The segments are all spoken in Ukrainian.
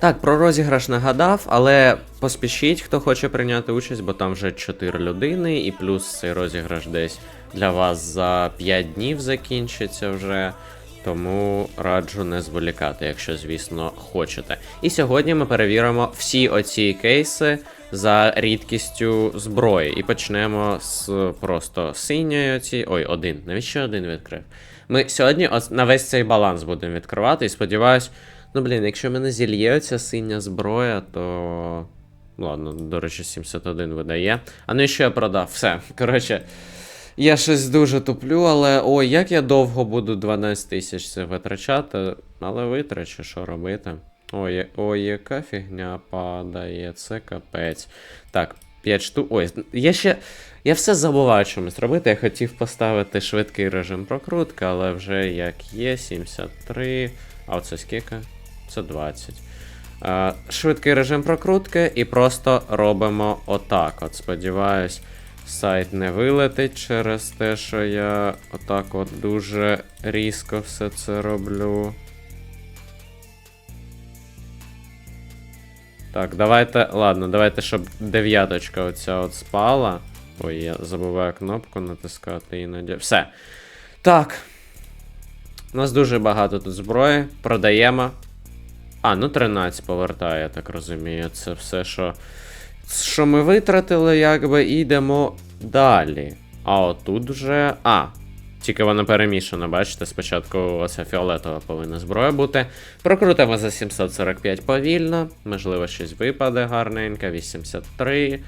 Так, про розіграш нагадав, але поспішіть, хто хоче прийняти участь, бо там вже 4 людини, і плюс цей розіграш десь для вас за 5 днів закінчиться вже. Тому раджу не зволікати, якщо, звісно, хочете. І сьогодні ми перевіримо всі оці кейси за рідкістю зброї. І почнемо з просто синьої оці. Ой, один. Навіщо один відкрив? Ми сьогодні на весь цей баланс будемо відкривати і сподіваюсь. Ну, блін, якщо мене зільє синя зброя, то. Ладно, до речі, 71 видає. А ну і що я продав? Все. Коротше, я щось дуже туплю, але ой, як я довго буду 12 тисяч це витрачати, але витрачу, що робити. Ой, ой, яка фігня падає, це капець. Так, 5 штук. Ой, я ще. Я все забуваю чомусь робити. Я хотів поставити швидкий режим прокрутки, але вже як є, 73. А оце скільки? Це 20. Е, швидкий режим прокрутки і просто робимо отак. От сподіваюсь, сайт не вилетить через те, що я отак от дуже різко все це роблю. Так, давайте. Ладно, давайте, щоб дев'яточка оця от спала. Ой, я забуваю кнопку натискати іноді. Все. Так. У нас дуже багато тут зброї. Продаємо. А, ну 13 повертає, я так розумію. Це все, що. Що ми витратили, якби, і йдемо далі. А отут вже. А. Тільки вона перемішана, бачите, спочатку оця фіолетова повинна зброя бути. Прокрутимо за 745 повільно. Можливо, щось випаде гарненько. 83.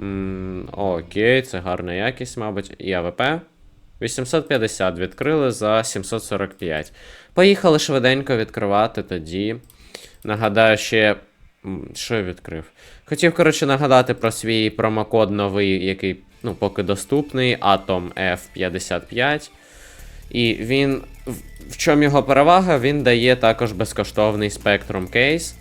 М, окей, це гарна якість, мабуть. І АВП. 850 відкрили за 745. Поїхали швиденько відкривати тоді. Нагадаю, ще. Що я відкрив? Хотів, коротше, нагадати про свій промокод новий, який, ну, поки доступний, Atom F55. І він. В, чому його перевага? Він дає також безкоштовний Spectrum кейс.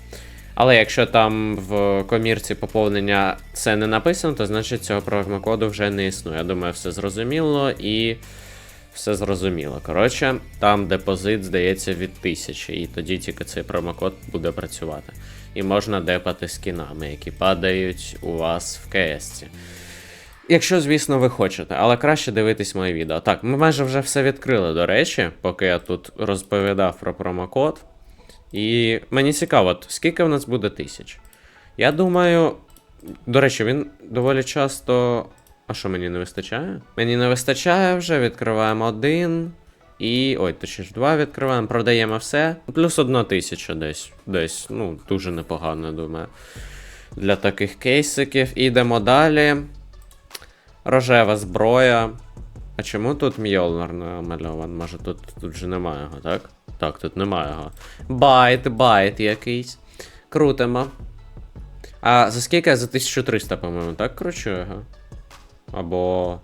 Але якщо там в комірці поповнення це не написано, то значить цього промокоду вже не існує. Я думаю, все зрозуміло і все зрозуміло. Коротше, там депозит, здається, від 1000, і тоді тільки цей промокод буде працювати. І можна депати скінами, які падають у вас в КС. Якщо, звісно, ви хочете, але краще дивитись моє відео. Так, ми майже вже все відкрили, до речі, поки я тут розповідав про промокод. І мені цікаво, скільки в нас буде тисяч. Я думаю, до речі, він доволі часто. А що мені не вистачає? Мені не вистачає вже, відкриваємо один. І. Ой, точніше, два відкриваємо, продаємо все. Плюс одна тисяча десь. Десь, ну, дуже непогано, думаю. Для таких кейсиків. Ідемо далі. Рожева зброя. А чому тут Мьолнар намальован? Може тут, тут же немає його, так? Так, тут немає його. Байт, байт якийсь. Крутимо. А за скільки? За 1300, по-моєму, так кручу його? Або.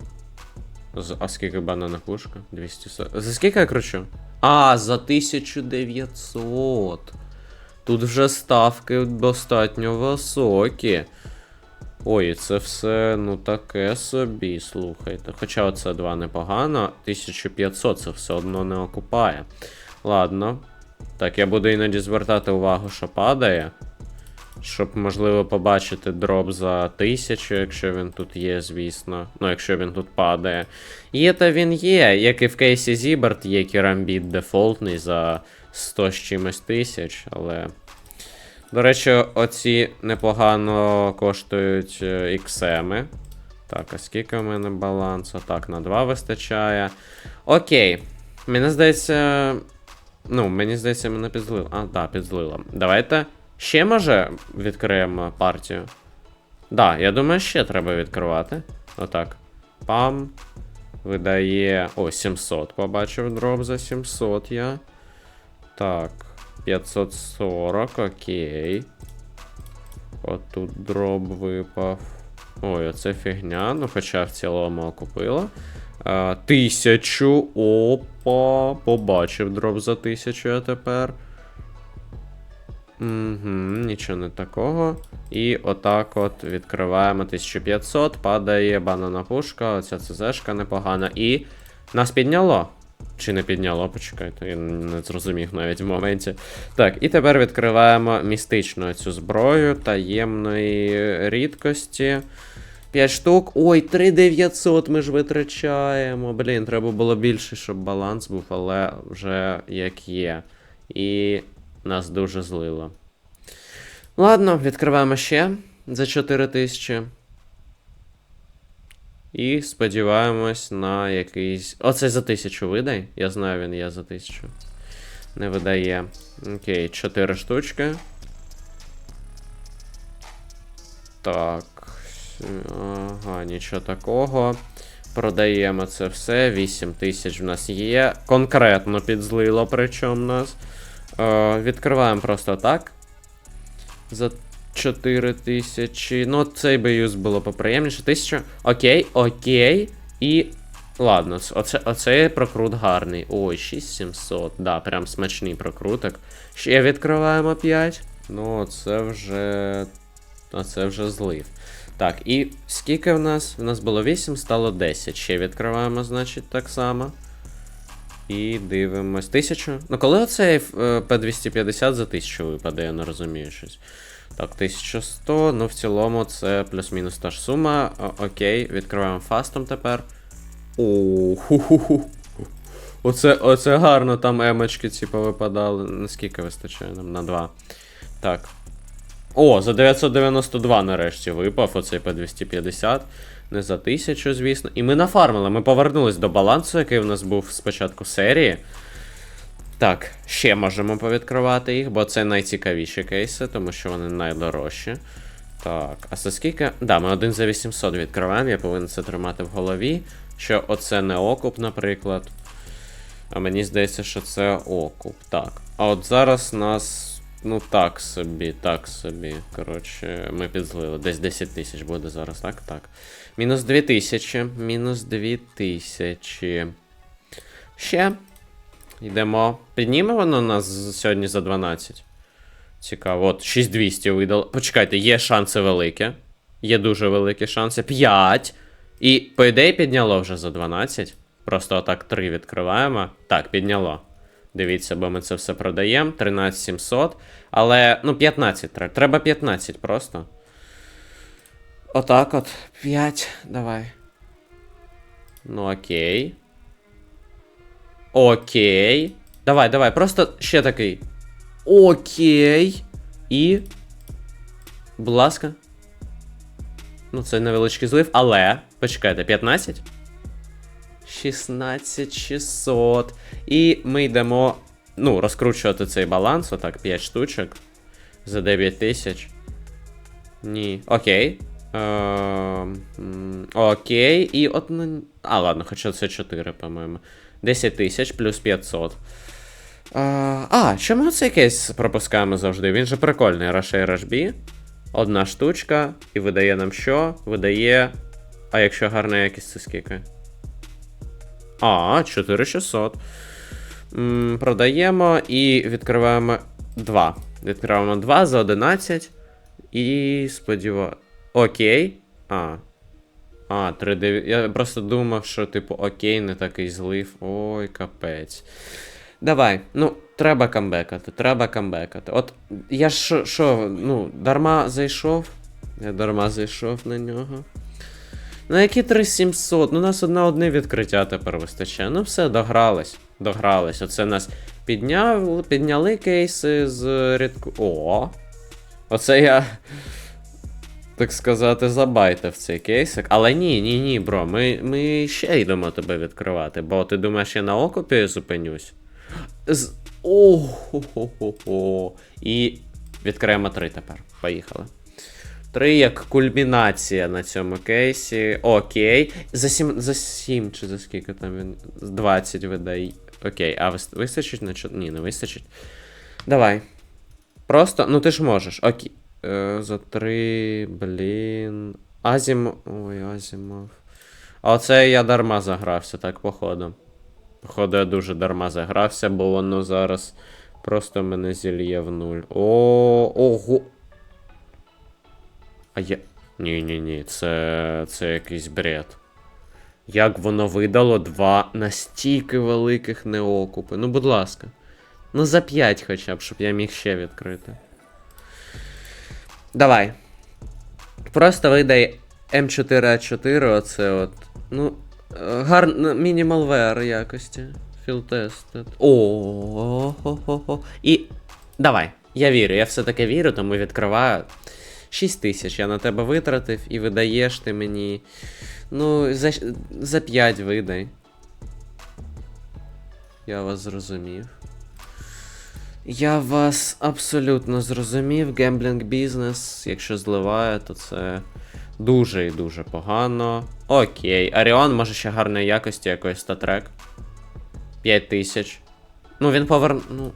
А скільки банана пушка? 240. За скільки я кручу? А, за 1900. Тут вже ставки достатньо високі. Ой, це все, ну таке собі, слухайте. Хоча оце 2 непогано, 1500 це все одно не окупає. Ладно. Так, я буду іноді звертати увагу, що падає. Щоб, можливо, побачити дроп за 1000, якщо він тут є, звісно. Ну, якщо він тут падає. Є, та він є, як і в кейсі Зіберт є керамбіт дефолтний за 100 з чимось тисяч, але. До речі, оці непогано коштують е, іксеми. Так, а скільки в мене балансу? Так, на 2 вистачає. Окей. Мені здається. Ну, мені здається, мене підзлило. А, так, підзлило. Давайте ще може відкриємо партію. Да, я думаю, ще треба відкривати. Отак. Пам. Видає. О, 700 побачив дроп за 700 я. Так. 540, окей. Отут дроп випав. Ой, оце фігня. Ну, хоча в цілому купила. А, тисячу. Опа. Побачив дроп за тисячу я тепер. Угу, нічого не такого. І отак от відкриваємо 1500, падає банана пушка, оця ЦЗшка непогана. І нас підняло. Чи не підняло, почекайте, я не зрозумів навіть в моменті. Так, і тепер відкриваємо містичну цю зброю таємної рідкості. 5 штук. Ой, 3900 ми ж витрачаємо. Блін, треба було більше, щоб баланс був, але вже як є. І нас дуже злило. Ладно, відкриваємо ще за 4000. І сподіваємось на якийсь. Оце за 1000 видай. Я знаю, він є за 1000. Не видає. Окей, 4 штучки. Так. Ага, нічого такого. Продаємо це все. 8 тисяч в нас є. Конкретно підзлило, причому нас. Е, відкриваємо просто так. За 4 тисячі. Ну, цей би юз було поприємніше. 1000. Окей, окей. І. Ладно, оце, оцей прокрут гарний. Ой, 6700. Да, прям смачний прокруток. Ще відкриваємо 5. Ну, це вже. Оце вже злив. Так, і скільки в нас? У нас було 8, стало 10. Ще відкриваємо, значить, так само. І дивимось. 1000. Ну, коли оцей е, P250 за 1000 випаде, я не розумію щось. Так, 1100. Ну, в цілому це плюс-мінус та ж сума. О, окей, відкриваємо фастом тепер. О, ху-ху-ху. Оце, оце гарно там емочки, типу, випадали. Наскільки вистачає нам? На 2. Так. О, за 992 нарешті випав оцей P250. Не за 1000, звісно. І ми нафармили. Ми повернулись до балансу, який у нас був спочатку серії. Так, ще можемо повідкривати їх, бо це найцікавіші кейси, тому що вони найдорожчі. Так, а за скільки. Да, ми один за 800 відкриваємо, я повинен це тримати в голові. Що оце не окуп, наприклад. А мені здається, що це окуп. Так. А от зараз нас. Ну так собі, так собі. Коротше, ми підзлили. Десь 10 тисяч буде зараз, так? Так. Мінус 2000. Мінус 2000. Ще. Йдемо. Підніме воно нас сьогодні за 12. Цікаво. От, 6200 видало. Почекайте, є шанси великі. Є дуже великі шанси. 5. І, по ідеї, підняло вже за 12. Просто отак 3 відкриваємо. Так, підняло. Дивіться, бо ми це все продаємо. 13700. Але, ну, 15 треба. Треба 15 просто. Отак от. 5. Давай. Ну, окей. Окей. Давай, давай, просто ще такий. Окей. І. Будь ласка. Ну, це невеличкий злив, але. Почекайте, 15? 16600. І ми йдемо. Ну, розкручувати цей баланс, отак, 5 штучок. За 9 тисяч. Ні. Окей. М, окей. І от. А, ладно, хоча це 4, по-моєму. 10 тисяч плюс 500. А, а, чому цей кейс пропускаємо завжди? Він же прикольний. Rush A, Rush B. Одна штучка. І видає нам що? Видає. А якщо гарна якість, це скільки? А, 4600. М, продаємо і відкриваємо 2. Відкриваємо 2 за 11. І сподіваюся. Окей. А. А, 3 Я просто думав, що, типу, окей, не такий злив. Ой, капець. Давай, ну, треба камбекати, треба камбекати. От я ж що, ну, дарма зайшов. Я дарма зайшов на нього. Ну, які 3700? Ну, у нас одна одне відкриття тепер вистачає. Ну, все, догрались. Догрались. Оце нас підняв, підняли кейси з рідку. О! Оце я. Так сказати, забайтив цей кейсик. Але ні, ні, ні, бро, ми, ми ще йдемо тебе відкривати, бо ти думаєш, я на окупі зупинюсь. З... О-хо-хо-хо-хо. І відкриємо три тепер. Поїхали. 3 як кульмінація на цьому кейсі. Окей. За 7, за 7 чи за скільки там він? 20 видає. Окей, а вистачить на Ні, не вистачить. Давай. Просто, ну ти ж можеш. Окей. Е, за 3, блін. Азім. Ой, Азімов. А оце я дарма загрався, так, походу. Походу, я дуже дарма загрався, бо воно зараз просто мене зільє в нуль. О, ого. А я. Ні, ні, ні, це. це якийсь бред. Як воно видало два настільки великих неокупи. Ну, будь ласка. Ну, за 5 хоча б, щоб я міг ще відкрити. Давай. Просто видай М4А4, оце от. Ну, е, гарно, мінімалвер якості. Філтестед. О. І. Давай. Я вірю, я все-таки вірю, тому відкриваю. 6 тисяч я на тебе витратив і видаєш ти мені. Ну, за, за 5 видай. Я вас зрозумів. Я вас абсолютно зрозумів. Гемблінг бізнес, якщо зливає, то це дуже і дуже погано. Окей. Аріон може ще гарної якості якоїсь статрек. 5 тисяч. Ну, він повер... Ну.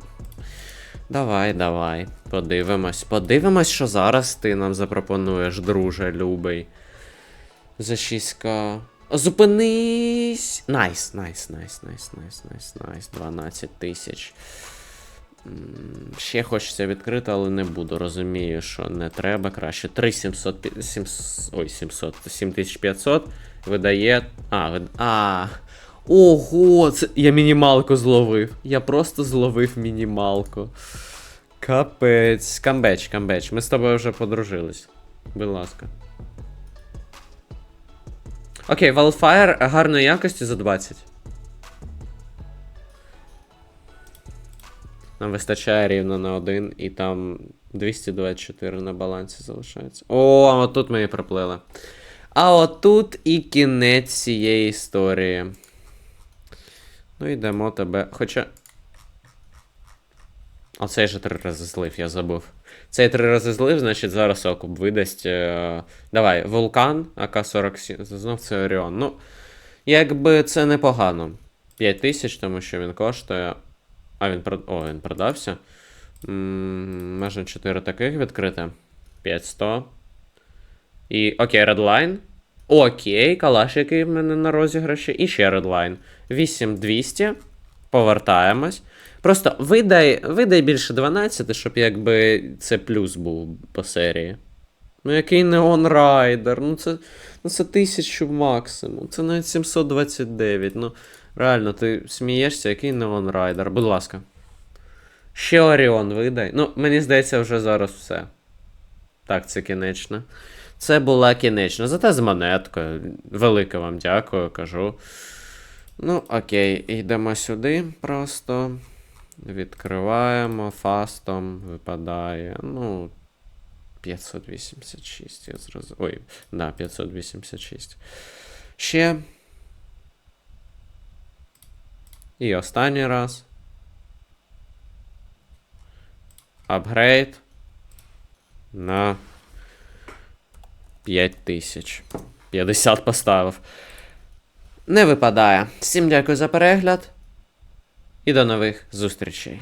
Давай, давай. Подивимось. Подивимось, що зараз ти нам запропонуєш, друже, любий. За 6к. Зупинись! Найс, найс, найс, найс, найс, найс, найс. 12 тисяч. Ще хочеться відкрити, але не буду. Розумію, що не треба краще. 3700. пі- сім- Ой, 700. 7500. Видає. А, а. Ого, це я мінімалку зловив. Я просто зловив мінімалку. Капець. Камбеч, камбеч. Ми з тобою вже подружились. Будь ласка. Окей, Wildfire гарної якості за 20. Нам вистачає рівно на один, і там 224 на балансі залишається. О, а отут ми і проплили. А отут і кінець цієї історії. Ну, йдемо тебе. Хоча. А цей же три рази злив, я забув. Цей три рази злив, значить зараз окуп видасть. Е... Давай, вулкан, АК-47. Знов це Оріон. Ну, якби це непогано. 5 тисяч, тому що він коштує. А, він прод... О, він продався. Можна 4 таких відкрити. 5100. І. Окей, Redline. Окей, калаш, який в мене на розіграші. І ще Redline. 8200. Повертаємось. Просто видай, видай більше 12, щоб якби це плюс був по серії. Ну, який Neon Rider? Ну це, ну це 1000 максимум. Це навіть 729. Ну, реально, ти смієшся, який Neon Rider? Будь ласка. Ще Оріон видай. Ну, мені здається, вже зараз все. Так, це кінечно. Це була кінечна. Зате з монеткою. Велике вам дякую, кажу. Ну, окей, йдемо сюди просто. Відкриваємо, фастом випадає. Ну, 586, я зрозумів. Ой, да, 586. Ще. І останній раз. Апгрейд. На 5000. 50 поставив. Не випадає. Всім дякую за перегляд. І до нових зустрічей.